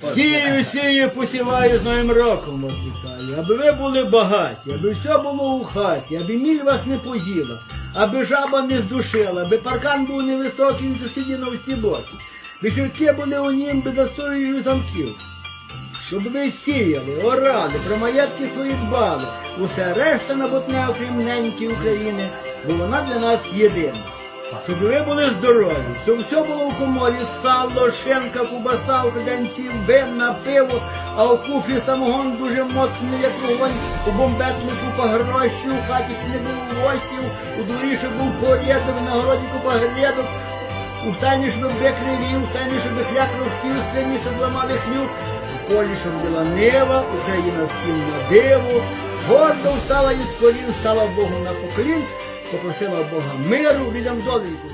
Сію, сію, посіваю з новим роком вас вітаю. Аби ви були багаті, аби все було у хаті, аби міль вас не поїла, аби жаба не здушила, аби паркан був невисокий і сусіді на всі боки. Ви швидкі були у нім без засторожі замків. Щоб ви сіяли, орали, про маєтки свої дбали. Усе решта наботне, окрім неньки України, бо вона для нас єдина. Щоб ви були здорові, щоб все було в коморі, сало, шинка, кубаса, у каденці, винна, пиво, а у куфі самогон дуже моцний, як вогонь, у бомбетнику по гроші, у хаті не було гостів, у дворі щоб був порядок, на городі купа грядок, у стайні, щоб бик ревів, у стайні, щоб хляк рухтів, у стайні, щоб ламали хлюк, у полі, щоб була нива, Україна всім на диво, гордо встала із колін, стала Богу на поколін, попросила Бога миру, людям доленьку.